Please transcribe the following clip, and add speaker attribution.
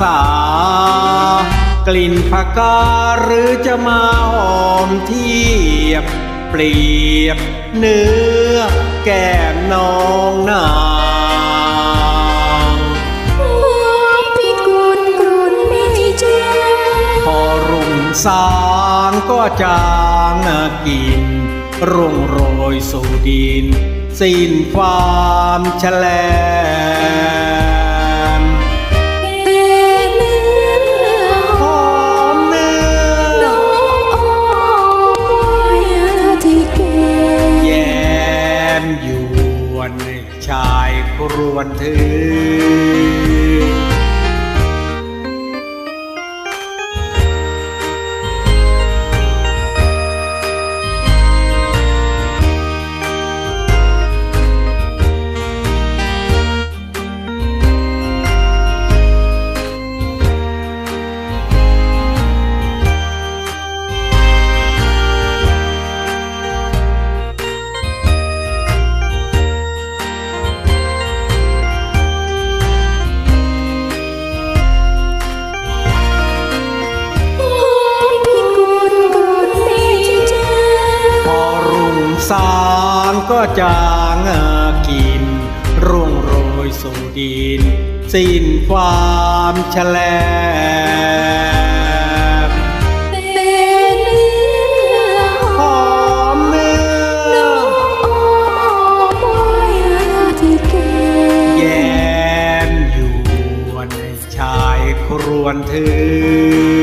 Speaker 1: ษา กลิ่นผักกาหรือจะมาหอมเทียบ เปรียบ เนื้อ แก้มน้องนา
Speaker 2: งพิกุลกรุนไม่เจอพ
Speaker 1: อรุ่งสางก็จางกินร่วงโรยสู่ดิน สิ้นความแฉลม อยู่วนชายครวนถือ ก็จางกิน ร่วงโรยสู่ดิน สิ้นความแฉลบ
Speaker 2: หอ
Speaker 1: มเนื้อ
Speaker 2: ที่แย
Speaker 1: ้มอยู่ในชายครวนเธอ